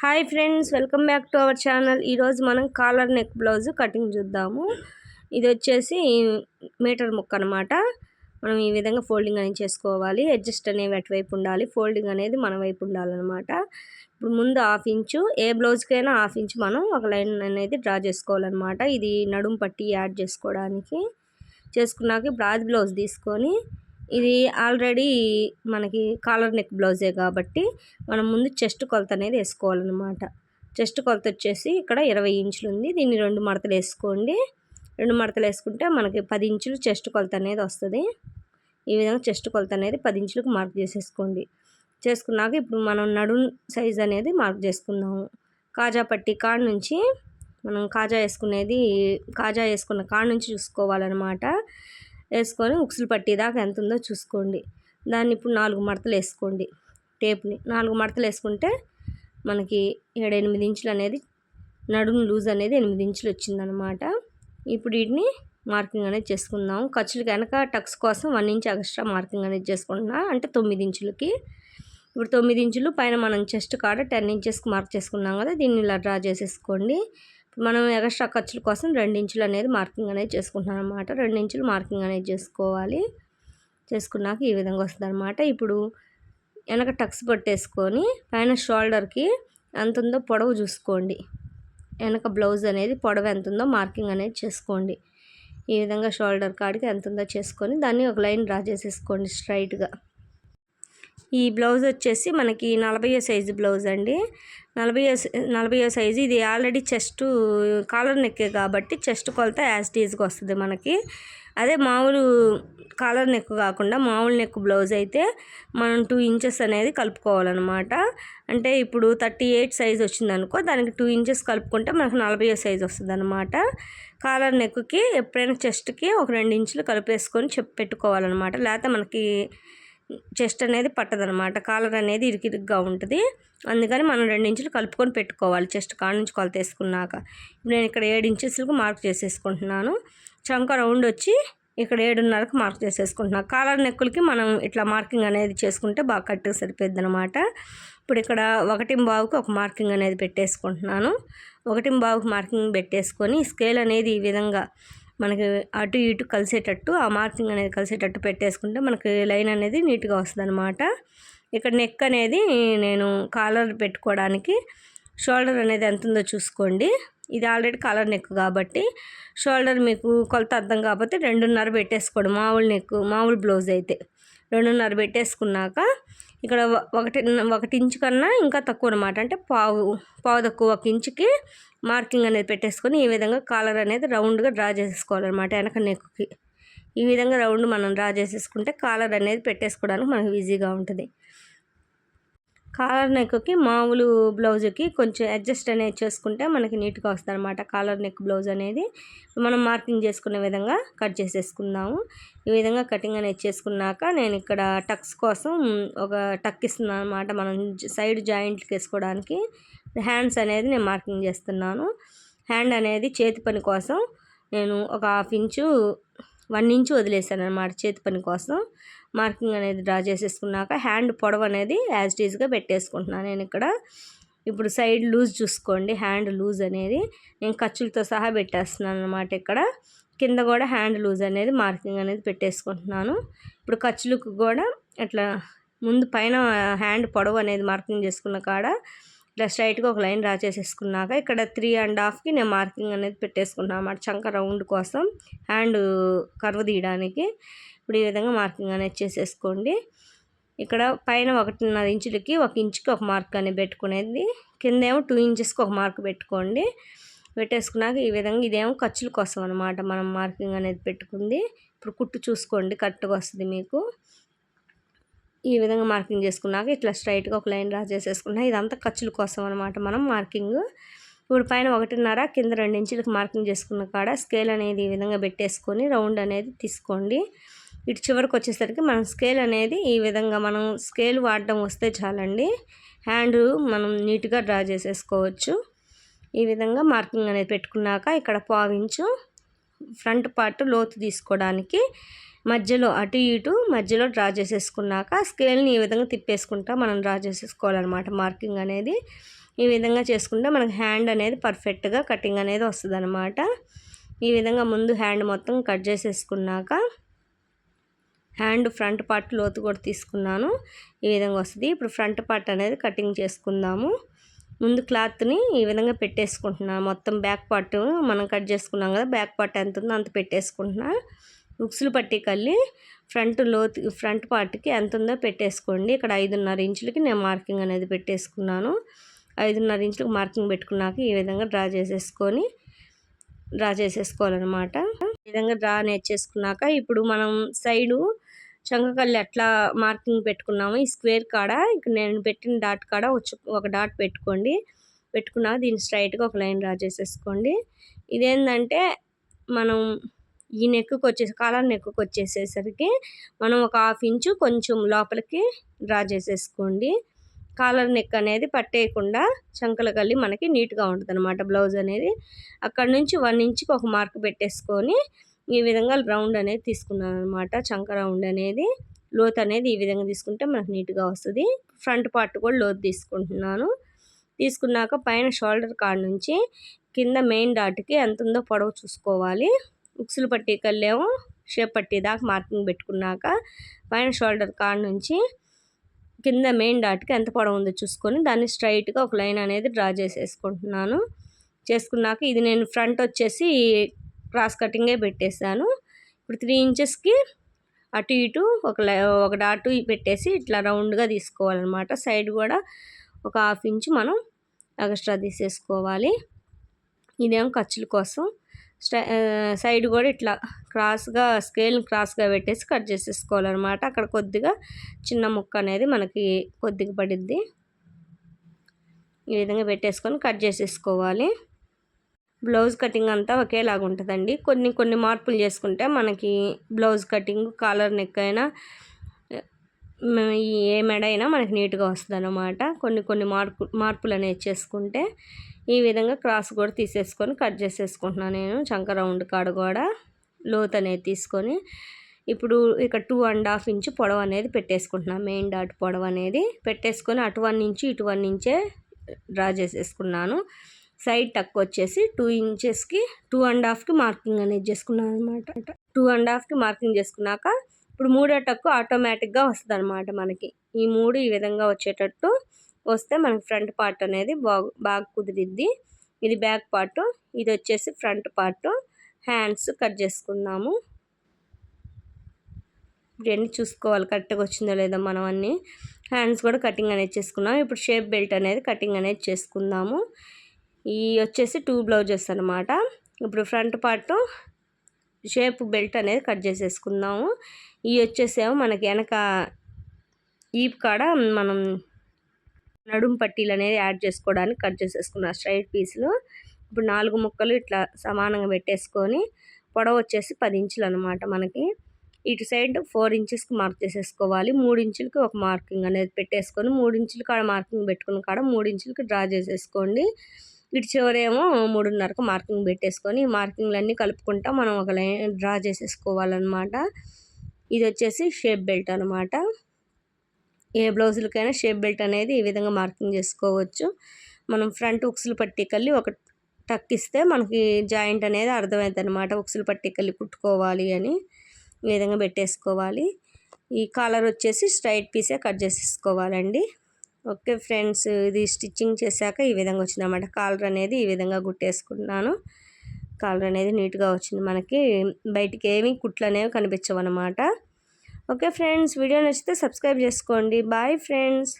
Hi friends welcome back to our channel. ఈరోజు మనం collar neck blouse cutting చూద్దాము. ఇది వచ్చేసి మీటర్ ముక్క అనమాట మనం ఈ విధంగా ఫోల్డింగ్ అనేది చేసుకోవాలి. అడ్జస్ట్ అనేవి అటువైపు ఉండాలి. ఫోల్డింగ్ అనేది మన వైపు ఉండాలన్నమాట. ఇప్పుడు ముందు హాఫ్ ఇంచు ఏ బ్లౌజ్కైనా హాఫ్ ఇంచు మనం ఒక లైన్ అనేది డ్రా చేసుకోవాలన్నమాట. ఇది నడుము పట్టి యాడ్ చేసుకోవడానికి. చేసుకున్నాక ఇప్పుడు ఆది బ్లౌజ్ తీసుకొని ఇది ఆల్రెడీ మనకి కాలర్ నెక్ బ్లౌజే కాబట్టి మనం ముందు చెస్ట్ కొలత అనేది వేసుకోవాలన్నమాట. చెస్ట్ కొలత వచ్చేసి ఇక్కడ ఇరవై ఇంచులు ఉంది. దీన్ని రెండు మడతలు వేసుకోండి. రెండు మడతలు వేసుకుంటే మనకి పది ఇంచులు చెస్ట్ కొలత అనేది వస్తుంది. ఈ విధంగా చెస్ట్ కొలత అనేది పది ఇంచులకు మార్క్ చేసేసుకోండి. చేసుకున్నాక ఇప్పుడు మనం నడుం సైజ్ అనేది మార్క్ చేసుకుందాము. కాజా పట్టి కాడ నుంచి మనం కాజా వేసుకునేది కాజా వేసుకున్న కాడ నుంచి చూసుకోవాలన్నమాట. వేసుకొని ఉక్సులు పట్టేదాకా ఎంత ఉందో చూసుకోండి. దాన్ని ఇప్పుడు నాలుగు మడతలు వేసుకోండి. టేప్ని నాలుగు మడతలు వేసుకుంటే మనకి ఏడు ఎనిమిది ఇంచులు అనేది నడుము లూజ్ అనేది ఎనిమిది ఇంచులు వచ్చిందనమాట. ఇప్పుడు వీటిని మార్కింగ్ అనేది చేసుకుందాం. ఖర్చులకి కనుక టక్స్ కోసం వన్ ఇంచ్ ఎక్స్ట్రా మార్కింగ్ అనేది చేసుకుంటున్నా అంటే తొమ్మిది ఇంచులకి. ఇప్పుడు తొమ్మిది ఇంచులు పైన మనం చెస్ట్ కాడ టెన్ ఇంచెస్కి మార్క్ చేసుకున్నాం కదా దీన్ని ఇలా డ్రా చేసేసుకోండి. మనం ఎక్స్ట్రా ఖర్చుల కోసం ఇంచులు అనేది మార్కింగ్ అనేది చేసుకుంటున్నాం అనమాట ఇంచులు మార్కింగ్ అనేది చేసుకోవాలి. చేసుకున్నాక ఈ విధంగా వస్తుంది అనమాట ఇప్పుడు వెనక టక్స్ పట్టేసుకొని పైన షోల్డర్కి ఎంత ఉందో పొడవు చూసుకోండి. వెనక బ్లౌజ్ అనేది పొడవు ఎంత ఉందో మార్కింగ్ అనేది చేసుకోండి. ఈ విధంగా షోల్డర్ కాడికి ఎంత ఉందో చేసుకొని దాన్ని ఒక లైన్ డ్రా చేసేసుకోండి స్ట్రైట్గా. ఈ బ్లౌజ్ వచ్చేసి మనకి నలభై సైజు బ్లౌజ్ అండి. నలభై నలభై సైజు. ఇది ఆల్రెడీ చెస్ట్ కాలర్ నెక్కే కాబట్టి చెస్ట్ కొలత యాజ్ టీజ్గా వస్తుంది మనకి. అదే మామూలు కాలర్ నెక్ కాకుండా మామూలు నెక్ బ్లౌజ్ అయితే మనం టూ ఇంచెస్ అనేది కలుపుకోవాలన్నమాట. అంటే ఇప్పుడు థర్టీ ఎయిట్ సైజ్ వచ్చిందనుకో దానికి టూ ఇంచెస్ కలుపుకుంటే మనకు నలభై సైజ్ వస్తుంది అనమాట కాలర్ నెక్కి ఎప్పుడైనా చెస్ట్కి ఒక రెండు ఇంచులు కలిపేసుకొని చెప్పి పెట్టుకోవాలన్నమాట. లేకపోతే మనకి చెస్ట్ అనేది పట్టదనమాట కాలర్ అనేది ఇరికిరిగ్గా ఉంటుంది. అందుకని మనం రెండు ఇంచులు కలుపుకొని పెట్టుకోవాలి. చెస్ట్ కాడ నుంచి కొలత వేసుకున్నాక నేను ఇక్కడ ఏడు ఇంచెస్లకు మార్క్ చేసేసుకుంటున్నాను. చంక రౌండ్ వచ్చి ఇక్కడ ఏడున్నరకు మార్క్ చేసేసుకుంటున్నాను కాలర్ నెక్కులకి మనం ఇట్లా మార్కింగ్ అనేది చేసుకుంటే బాగా కట్టుకు సరిపోద్ది అనమాట ఇప్పుడు ఇక్కడ ఒకటి బావుకి ఒక మార్కింగ్ అనేది పెట్టేసుకుంటున్నాను. ఒకటి బావుకి మార్కింగ్ పెట్టేసుకొని స్కేల్ అనేది ఈ విధంగా మనకి అటు ఇటు కలిసేటట్టు ఆ మార్కింగ్ అనేది కలిసేటట్టు పెట్టేసుకుంటే మనకి లైన్ అనేది నీట్గా వస్తుంది అనమాట ఇక్కడ నెక్ అనేది నేను కాలర్ పెట్టుకోవడానికి షోల్డర్ అనేది ఎంత ఉందో చూసుకోండి. ఇది ఆల్రెడీ కాలర్ నెక్ కాబట్టి షోల్డర్ మీకు కొలత అర్థం కాకపోతే రెండున్నర పెట్టేసుకోండి. మామూలు నెక్ మామూలు బ్లౌజ్ అయితే రెండున్నర పెట్టేసుకున్నాక ఇక్కడ ఒకటి ఒకటి ఇంచు కన్నా ఇంకా తక్కువ అనమాట అంటే పావు పావు తక్కువ ఒక ఇంచుకి మార్కింగ్ అనేది పెట్టేసుకొని ఈ విధంగా కాలర్ అనేది రౌండ్గా డ్రా చేసేసుకోవాలన్నమాట వెనక నెక్కి. ఈ విధంగా రౌండ్ మనం డ్రా చేసేసుకుంటే కాలర్ అనేది పెట్టేసుకోవడానికి మనకు ఈజీగా ఉంటుంది. కాలర్ నెక్కి మామూలు బ్లౌజ్కి కొంచెం అడ్జస్ట్ అనేది చేసుకుంటే మనకి నీట్గా వస్తుంది అనమాట కాలర్ నెక్ బ్లౌజ్ అనేది మనం మార్కింగ్ చేసుకునే విధంగా కట్ చేసేసుకుందాము. ఈ విధంగా కటింగ్ అనేది చేసుకున్నాక నేను ఇక్కడ టక్స్ కోసం ఒక టక్ ఇస్తున్నాను అనమాట మనం సైడ్ జాయింట్కి వేసుకోవడానికి హ్యాండ్స్ అనేది నేను మార్కింగ్ చేస్తున్నాను. హ్యాండ్ అనేది చేతి పని కోసం నేను ఒక హాఫ్ ఇంచు వన్ ఇంచు వదిలేసాను అనమాట చేతి పని కోసం. మార్కింగ్ అనేది డ్రా చేసేసుకున్నాక హ్యాండ్ పొడవు అనేది యాజ్ టీజ్గా పెట్టేసుకుంటున్నాను నేను ఇక్కడ. ఇప్పుడు సైడ్ లూజ్ చూసుకోండి. హ్యాండ్ లూజ్ అనేది నేను ఖర్చులతో సహా పెట్టేస్తున్నాను అనమాట ఇక్కడ. కింద కూడా హ్యాండ్ లూజ్ అనేది మార్కింగ్ అనేది పెట్టేసుకుంటున్నాను. ఇప్పుడు ఖర్చులకు కూడా ఇట్లా ముందు పైన హ్యాండ్ పొడవు అనేది మార్కింగ్ చేసుకున్న కాడ ఇట్లా స్ట్రైట్గా ఒక లైన్ డ్రా చేసేసుకున్నాక ఇక్కడ త్రీ అండ్ హాఫ్కి నేను మార్కింగ్ అనేది పెట్టేసుకున్నాను అన్నమాట. చంక రౌండ్ కోసం హ్యాండ్ కర్వ్ తీయడానికి. ఇప్పుడు ఈ విధంగా మార్కింగ్ అనేది చేసేసుకోండి. ఇక్కడ పైన ఒకటిన్నర ఇంచులకి ఒక ఇంచుకి ఒక మార్క్ అనేది పెట్టుకునేది. కింద ఏమో టూ ఇంచెస్కి ఒక మార్క్ పెట్టుకోండి. పెట్టేసుకున్నాక ఈ విధంగా ఇదేమో ఖర్చుల కోసం అనమాట మనం మార్కింగ్ అనేది పెట్టుకుంది. ఇప్పుడు కుట్టు చూసుకోండి కరెక్ట్గా వస్తుంది మీకు. ఈ విధంగా మార్కింగ్ చేసుకున్నాక ఇట్లా స్ట్రైట్గా ఒక లైన్ డ్రా చేసేసుకున్నా ఇదంతా ఖర్చుల కోసం అనమాట మనం మార్కింగ్. ఇప్పుడు పైన ఒకటిన్నర కింద రెండు ఇంచులకు మార్కింగ్ చేసుకున్న కాడ స్కేల్ అనేది ఈ విధంగా పెట్టేసుకొని రౌండ్ అనేది తీసుకోండి. ఇటు చివరికి వచ్చేసరికి మనం స్కేల్ అనేది ఈ విధంగా మనం స్కేల్ వాడడం వస్తే చాలండి. హ్యాండ్ మనం నీట్గా డ్రా చేసేసుకోవచ్చు. ఈ విధంగా మార్కింగ్ అనేది పెట్టుకున్నాక ఇక్కడ పావించు ఫ్రంట్ పార్ట్ లోతు తీసుకోవడానికి మధ్యలో అటు ఇటు మధ్యలో డ్రా చేసేసుకున్నాక స్కేల్ని ఈ విధంగా తిప్పేసుకుంటా మనం డ్రా చేసేసుకోవాలన్నమాట మార్కింగ్ అనేది. ఈ విధంగా చేసుకుంటే మనకు హ్యాండ్ అనేది పర్ఫెక్ట్గా కటింగ్ అనేది వస్తుంది ఈ విధంగా ముందు హ్యాండ్ మొత్తం కట్ చేసేసుకున్నాక హ్యాండ్ ఫ్రంట్ పార్ట్ లోతు కూడా తీసుకున్నాను. ఈ విధంగా వస్తుంది. ఇప్పుడు ఫ్రంట్ పార్ట్ అనేది కటింగ్ చేసుకుందాము. ముందు క్లాత్ని ఈ విధంగా పెట్టేసుకుంటున్నాను మొత్తం బ్యాక్ పార్ట్ మనం కట్ చేసుకున్నాం కదా బ్యాక్ పార్ట్ ఎంత ఉందో అంత పెట్టేసుకుంటున్నా. ఉక్సులు పట్టి కళ్ళి ఫ్రంట్ లోతు ఫ్రంట్ పార్ట్కి ఎంత ఉందో పెట్టేసుకోండి. ఇక్కడ ఐదున్నర ఇంచులకి నేను మార్కింగ్ అనేది పెట్టేసుకున్నాను. ఐదున్నర ఇంచులకు మార్కింగ్ పెట్టుకున్నాక ఈ విధంగా డ్రా చేసేసుకొని డ్రా చేసేసుకోవాలన్నమాట. ఈ విధంగా డ్రా నేర్చేసుకున్నాక ఇప్పుడు మనం సైడు చంకకల్లి ఎట్లా మార్కింగ్ పెట్టుకున్నాము ఈ స్క్వేర్ కాడ ఇక్కడ నేను పెట్టిన డాట్ కాడ ఒక డాట్ పెట్టుకోండి. పెట్టుకున్నా దీన్ని స్ట్రైట్గా ఒక లైన్ డ్రా చేసేసుకోండి ఇదేంటంటే మనం ఈ నెక్కు వచ్చేసి కాలర్ నెక్కు వచ్చేసేసరికి మనం ఒక హాఫ్ ఇంచు కొంచెం లోపలికి డ్రా చేసేసుకోండి కాలర్ నెక్ అనేది పట్టేయకుండా చంకల కల్లి మనకి నీట్గా ఉంటుంది అనమాట బ్లౌజ్ అనేది. అక్కడ నుంచి వన్ ఇంచ్కి ఒక మార్క్ పెట్టేసుకొని ఈ విధంగా రౌండ్ అనేది తీసుకున్నాను అనమాట చంక రౌండ్ అనేది. లోత్ అనేది ఈ విధంగా తీసుకుంటే మనకు నీట్గా వస్తుంది. ఫ్రంట్ పార్ట్ కూడా లోతు తీసుకుంటున్నాను. తీసుకున్నాక పైన షోల్డర్ కాడ నుంచి కింద మెయిన్ డాట్కి ఎంత ఉందో పొడవు చూసుకోవాలి. ఉక్సులు పట్టికల్లేమో షేప్ పట్టేదాకా మార్కింగ్ పెట్టుకున్నాక పైన షోల్డర్ కాడ నుంచి కింద మెయిన్ డాట్కి ఎంత పొడవు ఉందో చూసుకొని దాన్ని స్ట్రైట్గా ఒక లైన్ అనేది డ్రా చేసేసుకుంటున్నాను. చేసుకున్నాక ఇది నేను ఫ్రంట్ వచ్చేసి క్రాస్ కటింగే పెట్టేశాను. ఇప్పుడు త్రీ ఇంచెస్కి అటు ఇటు ఒక ఒక డాటు పెట్టేసి ఇట్లా రౌండ్గా తీసుకోవాలన్నమాట. సైడ్ కూడా ఒక హాఫ్ ఇంచు మనం ఎక్స్ట్రా తీసేసుకోవాలి. ఇదేమో ఖర్చుల కోసం? సైడ్ కూడా ఇట్లా క్రాస్గా స్కేల్ క్రాస్గా పెట్టేసి కట్ చేసేసుకోవాలన్నమాట. అక్కడ కొద్దిగా చిన్న ముక్క అనేది మనకి కొద్దిగా పడిద్ది. ఈ విధంగా పెట్టేసుకొని కట్ చేసేసుకోవాలి. బ్లౌజ్ కటింగ్ అంతా ఒకేలాగా ఉంటుందండి. కొన్ని కొన్ని మార్పులు చేసుకుంటే మనకి బ్లౌజ్ కటింగ్ కాలర్ నెక్ అయినా ఏ మెడ అయినా మనకి నీట్గా వస్తుంది అనమాట కొన్ని కొన్ని మార్పు మార్పులు అనేవి చేసుకుంటే ఈ విధంగా క్రాస్ కూడా తీసేసుకొని కట్ చేసేసుకుంటున్నాను నేను. చంక రౌండ్ కాడ కూడా లోత్ అనేది తీసుకొని ఇప్పుడు ఇక టూ అండ్ హాఫ్ ఇంచ్ పొడవు అనేది పెట్టేసుకుంటున్నాను. మెయిన్ డాట్ పొడవు అనేది పెట్టేసుకొని అటు వన్ ఇంచు ఇటు వన్ ఇంచే డ్రా చేసేసుకున్నాను. సైడ్ టక్ వచ్చేసి టూ ఇంచెస్కి టూ అండ్ హాఫ్కి మార్కింగ్ అనేది చేసుకున్నాను అనమాట టూ అండ్ హాఫ్కి మార్కింగ్ చేసుకున్నాక ఇప్పుడు మూడో టక్కు ఆటోమేటిక్గా వస్తుంది అనమాట మనకి. ఈ మూడు ఈ విధంగా వచ్చేటట్టు వస్తే మనకి ఫ్రంట్ పార్ట్ అనేది బాగు బాగా కుదిరిద్ది. ఇది బ్యాక్ పార్ట్ ఇది వచ్చేసి ఫ్రంట్ పార్ట్. హ్యాండ్స్ కట్ చేసుకుందాము ఇవన్నీ చూసుకోవాలి కరెక్ట్గా వచ్చిందో లేదో మనం అన్నీ. హ్యాండ్స్ కూడా కటింగ్ అనేది చేసుకున్నాం. ఇప్పుడు షేప్ బెల్ట్ అనేది కటింగ్ అనేది చేసుకుందాము. ఈ వచ్చేసి టూ బ్లౌజెస్ అనమాట ఇప్పుడు ఫ్రంట్ పార్ట్ షేప్ బెల్ట్ అనేది కట్ చేసేసుకుందాము. ఇవి వచ్చేసేమో మనకి వెనక ఈప్ కాడ మనం నడుం పట్టీలు అనేది యాడ్ చేసుకోవడానికి కట్ చేసేసుకున్నాం స్ట్రైట్ పీసులు. ఇప్పుడు నాలుగు ముక్కలు ఇట్లా సమానంగా పెట్టేసుకొని పొడవు వచ్చేసి పది ఇంచులు అనమాట మనకి. ఇటు సైడ్ ఫోర్ ఇంచెస్కి మార్క్ చేసేసుకోవాలి. మూడు ఇంచులకి ఒక మార్కింగ్ అనేది పెట్టేసుకొని మూడు ఇంచులు కాడ మార్కింగ్ పెట్టుకున్న కాడ మూడు ఇంచులకి డ్రా చేసేసుకోండి. ఇటు చివరేమో మూడున్నరకు మార్కింగ్ పెట్టేసుకొని మార్కింగ్లన్నీ కలుపుకుంటా మనం ఒక లైన్ డ్రా చేసేసుకోవాలన్నమాట. ఇది వచ్చేసి షేప్ బెల్ట్ అనమాట ఏ బ్లౌజులకైనా షేప్ బెల్ట్ అనేది ఈ విధంగా మార్కింగ్ చేసుకోవచ్చు. మనం ఫ్రంట్ ఉక్సులు పట్టికల్లి ఒక టక్ ఇస్తే మనకి జాయింట్ అనేది అర్థమవుతుంది అనమాట ఉక్సులు పట్టికల్లి కుట్టుకోవాలి అని ఈ విధంగా పెట్టేసుకోవాలి. ఈ కాలర్ వచ్చేసి స్ట్రైట్ పీసే కట్ చేసేసుకోవాలండి. ఓకే ఫ్రెండ్స్ ఇది స్టిచ్చింగ్ చేశాక ఈ విధంగా వచ్చిందన్నమాట. కాలర్ అనేది ఈ విధంగా కుట్టేసుకున్నాను కాలర్ అనేది నీట్గా వచ్చింది మనకి. బయటికి ఏమి కుట్లు అనేవి కనిపించవు అనమాట ఓకే ఫ్రెండ్స్ వీడియో నచ్చితే సబ్స్క్రైబ్ చేసుకోండి. Bye friends.